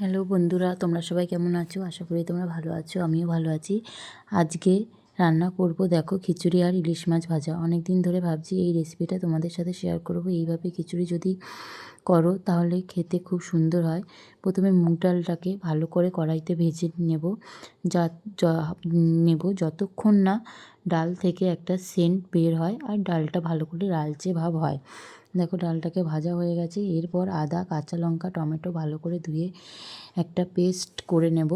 Hello বন্ধুরা, তোমরা সবাই কেমন আছো? আশা করি তোমরা ভালো আছো, আমিও ভালো আছি। আজকে রান্না করব, দেখো, খিচুড়ি আর ইলিশ মাছ ভাজা। অনেক দিন ধরে ভাবছি এই রেসিপিটা তোমাদের সাথে শেয়ার করব। এইভাবে খিচুড়ি যদি করো, তাহলে খেতে খুব সুন্দর হয়। প্রথমে মুগ ডালটাকে ভালো করে কড়াইতে ভেজে নেব। যা নেব যতক্ষণ না ডাল থেকে একটা সেন্ট বের হয় আর ডালটা ভালো করে লালচে ভাব হয়। দেখো ডালটাকে ভাজা হয়ে গেছে। এরপর আদা, কাঁচা লঙ্কা, টমেটো ভালো করে ধুয়ে একটা পেস্ট করে নেব।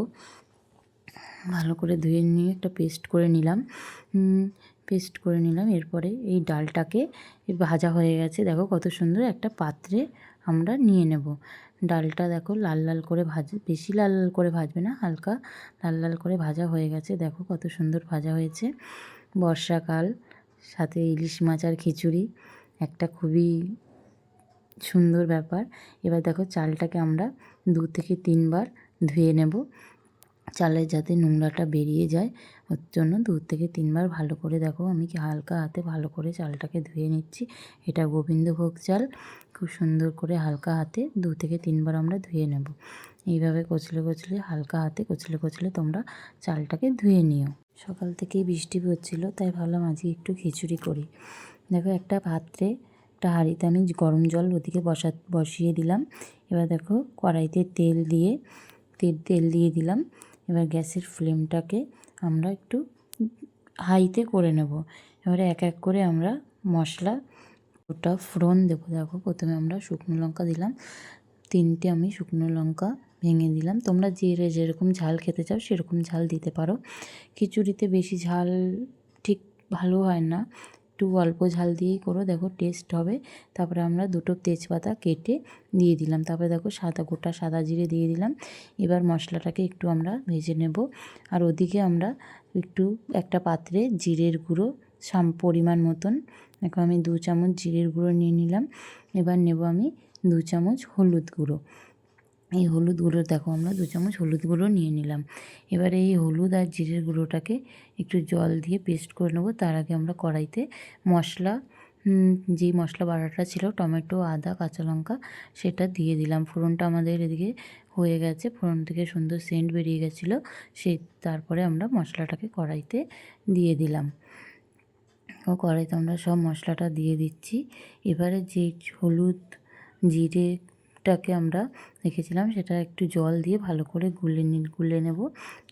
ভালো করে ধুয়ে নিয়ে একটা পেস্ট করে নিলাম। পেস্ট করে নিলাম। এরপরে এই ডালটাকে ভাজা হয়ে গেছে। দেখো কত সুন্দর একটা পাত্রে আমরা নিয়ে নেব। ডালটা দেখো লাল লাল করে ভাজ, বেশি লাল লাল করে ভাজবে না, হালকা লাল লাল করে ভাজা হয়ে গেছে। দেখো কত সুন্দর ভাজা হয়েছে। বর্ষাকাল, সাথে ইলিশ মাছ আর খিচুড়ি। একটা খুবই সুন্দর ব্যাপার। এবার দেখো চালটাকে আমরা দু থেকে তিনবার ধুয়ে নেব। চালের যাতে নোংরাটা বেরিয়ে যায়, ওর জন্য দু থেকে তিনবার ভালো করে দেখো আমি কি হালকা হাতে ভালো করে চালটাকে ধুয়ে নিচ্ছি। এটা গোবিন্দভোগ চাল, খুব সুন্দর করে হালকা হাতে দু থেকে তিনবার আমরা ধুয়ে নেব। এইভাবে কচলে কচলে, হালকা হাতে কচলে কচলে তোমরা চালটাকে ধুয়ে নিও। সকাল থেকেই বৃষ্টি পড়ছিলো, তাই ভাবলাম আজকে একটু খিচুড়ি করি। দেখো একটা পাত্রে একটা হাঁড়িতে আমি গরম জল ওদিকে বসা, বসিয়ে দিলাম। এবার দেখো কড়াইতে তেল দিয়ে, তেল তেল দিয়ে দিলাম। এবার গ্যাসের ফ্লেমটাকে আমরা একটু হাইতে করে নেব। এবারে এক এক করে আমরা মশলা ওটা ফোড়ন দেবো দেখো প্রথমে আমরা শুকনো লঙ্কা দিলাম। তিনটে আমি শুকনো লঙ্কা ভেঙে দিলাম। তোমরা যে যেরকম ঝাল খেতে চাও সেরকম ঝাল দিতে পারো। খিচুড়িতে বেশি ঝাল ঠিক ভালো হয় না। একটু অল্প ঝাল দিয়েই করো, দেখো টেস্ট হবে। তারপরে আমরা দুটো তেজপাতা কেটে দিয়ে দিলাম। তারপরে দেখো সাদা গোটা সাদা জিরে দিয়ে দিলাম। এবার মশলাটাকে একটু আমরা ভেজে নেব। আর ওদিকে আমরা একটু একটা পাত্রে জিরের গুঁড়ো সাম পরিমাণ মতন, দেখো আমি দু চামচ জিরের গুঁড়ো নিয়ে নিলাম। এবার নেব আমি দু চামচ হলুদ গুঁড়ো। এই হলুদ গুঁড়ো দেখো আমরা দু চামচ হলুদ গুঁড়ো নিয়ে নিলাম। এবারে এই হলুদ আর জিরের গুঁড়োটাকে একটু জল দিয়ে পেস্ট করে নেব। তার আগে আমরা কড়াইতে মশলা যেই মশলা বাড়াটা ছিল, টমেটো, আদা, কাঁচা লঙ্কা, সেটা দিয়ে দিলাম। ফোড়নটা আমাদের এদিকে হয়ে গেছে, ফোড়ন থেকে সুন্দর সেন্ট বেরিয়ে গেছিল সেই তারপরে আমরা মশলাটাকে কড়াইতে দিয়ে দিলাম। ও কড়াইতে আমরা সব মশলাটা দিয়ে দিচ্ছি। এবারে যে হলুদ, জিরে টাকে আমরা রেখেছিলাম, সেটা একটু জল দিয়ে ভালো করে গুলে নি, গুলে নেব।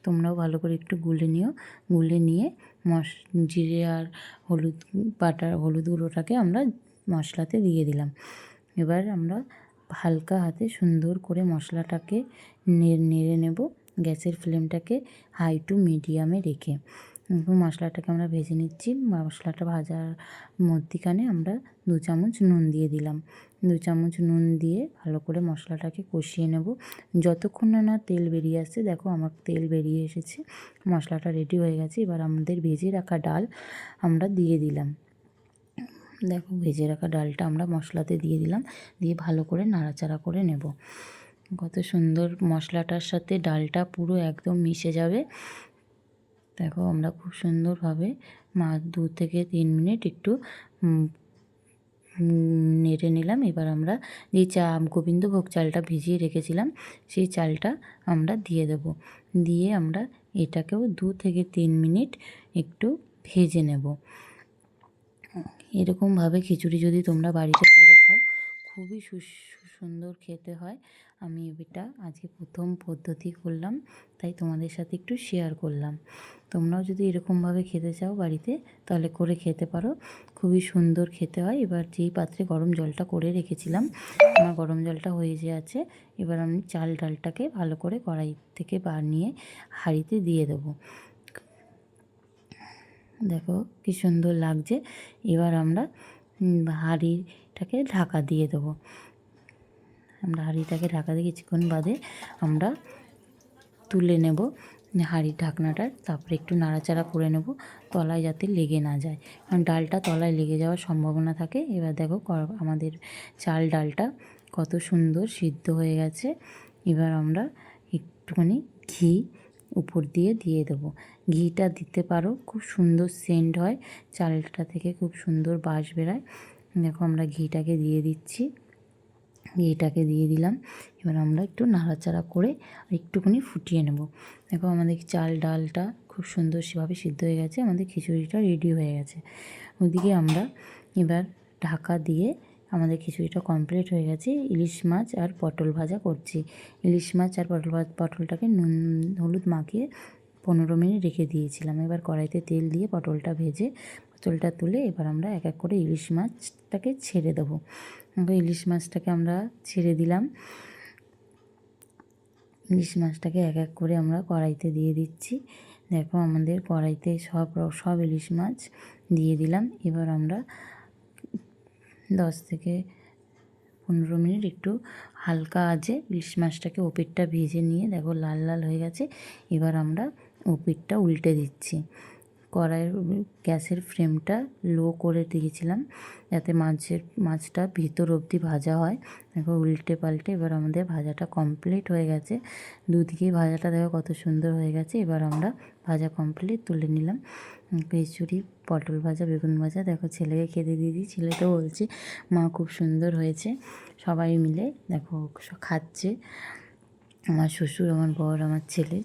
তোমরাও ভালো করে একটু গুলে নিও। গুলে নিয়ে মশ জিরে আর হলুদ, বাটার, হলুদ গুঁড়োটাকে আমরা মশলাতে দিয়ে দিলাম। এবার আমরা হালকা হাতে সুন্দর করে মশলাটাকে নেড়ে নেব। গ্যাসের ফ্লেমটাকে হাই টু মিডিয়ামে রেখে। মশলাটাকে আমরা ভেজে নিচ্ছি। মশলাটা ভাজার মধ্যিখানে আমরা দু চামচ নুন দিয়ে দিলাম। দু চামচ নুন দিয়ে ভালো করে মশলাটাকে কষিয়ে নেব। যতক্ষণ না না তেল বেরিয়ে আসছে, দেখো আমার তেল বেরিয়ে এসেছে, মশলাটা রেডি হয়ে গেছে। এবার আমাদের ভেজে রাখা ডাল আমরা দিয়ে দিলাম। দেখো ভেজে রাখা ডালটা আমরা মশলাতে দিয়ে দিলাম, দিয়ে ভালো করে নাড়াচাড়া করে নেব। কত সুন্দর মশলাটার সাথে ডালটা পুরো একদম মিশে যাবে। দেখো আমরা খুব সুন্দরভাবে মা দু থেকে তিন মিনিট একটু নেড়ে নিলাম। এবার আমরা যেই চা, গোবিন্দভোগ চালটা ভিজিয়ে রেখেছিলাম, সেই চালটা আমরা দিয়ে দেব। দিয়ে আমরা এটাকেও দু থেকে তিন মিনিট একটু ভেজে নেব। এরকমভাবে খিচুড়ি যদি তোমরা বাড়িতে করে খুবই সুন্দর খেতে হয়। আমি এটা আজকে প্রথম পদ্ধতি করলাম, তাই তোমাদের সাথে একটু শেয়ার করলাম। তোমরাও যদি এরকমভাবে খেতে চাও বাড়িতে, তাহলে করে খেতে পারো। খুবই সুন্দর খেতে হয়। এবার যেই পাত্রে গরম জলটা করে রেখেছিলাম, আমার গরম জলটা হয়ে যে আছে, এবার আমি চাল ডালটাকে ভালো করে কড়াই থেকে বানিয়ে হাঁড়িতে দিয়ে দেবো। দেখো কি সুন্দর লাগছে। এবার আমরা হাঁড়িটাকে ঢাকা দিয়ে দেবো। আমরা হাঁড়িটাকে ঢাকা দিয়ে কিছুক্ষণ বাদে আমরা তুলে নেব হাঁড়ির ঢাকনাটার তারপরে একটু নাড়াচাড়া করে নেব তলায় যাতে লেগে না যায়। কারণ ডালটা তলায় লেগে যাওয়ার সম্ভাবনা থাকে। এবার দেখো আমাদের চাল ডালটা কত সুন্দর সিদ্ধ হয়ে গেছে। এবার আমরা একটুখানি ঘি উপর দিয়ে দিয়ে দেবো। ঘিটা দিতে পারো, খুব সুন্দর সেন্ট হয়, চালটা থেকে খুব সুন্দর বাস বেরায়। দেখো আমরা ঘিটাকে দিয়ে দিচ্ছি। ঘিটাকে দিয়ে দিলাম। এবার আমরা একটু নাড়াচাড়া করে একটুখানি ফুটিয়ে নেব। দেখো আমাদের চাল ডালটা খুব সুন্দর সেভাবে সিদ্ধ হয়ে গেছে, আমাদের খিচুড়িটা রেডি হয়ে গেছে। ওদিকে আমরা এবার ঢাকা দিয়ে আমাদের খিচুড়িটা কমপ্লিট হয়ে গেছে। ইলিশ মাছ আর পটল ভাজা করছি। ইলিশ মাছ আর পটল পটলটাকে নুন, হলুদ মাখিয়ে পনেরো মিনিট রেখে দিয়েছিলাম। এবার কড়াইতে তেল দিয়ে পটলটা ভেজে পটলটা তুলে এবার আমরা এক এক করে ইলিশ মাছটাকে ছেড়ে দেবো। ইলিশ মাছটাকে আমরা ছেড়ে দিলাম। ইলিশ মাছটাকে এক এক করে আমরা কড়াইতে দিয়ে দিচ্ছি। দেখো আমাদের কড়াইতে সব সব ইলিশ মাছ দিয়ে দিলাম। এবার আমরা দশ থেকে পনেরো মিনিট একটু হালকা আঁচে ইলিশ মাছটাকে ওপিটটা ভেজে নিয়ে দেখো লাল লাল হয়ে গেছে। এবার আমরা ওপিটটা উল্টে দিচ্ছি। কড়াইয়ের গ্যাসের ফ্লেমটা লো করে দিয়েছিলাম যাতে মাছের, মাছটা ভিতর অবধি ভাজা হয়। দেখো উল্টে পাল্টে এবার আমাদের ভাজাটা কমপ্লিট হয়ে গেছে। দুদিকেই ভাজাটা দেখো কত সুন্দর হয়ে গেছে। এবার আমরা ভাজা কমপ্লিট তুলে নিলাম। খিচুড়ি, পটল ভাজা, বেগুন ভাজা, দেখো ছেলেকে খেতে দিয়ে দিই ছেলে তো বলছে, মা, খুব সুন্দর হয়েছে। সবাই মিলে দেখো খাচ্ছে। আমার শ্বশুর, আমার বর, আমার ছেলে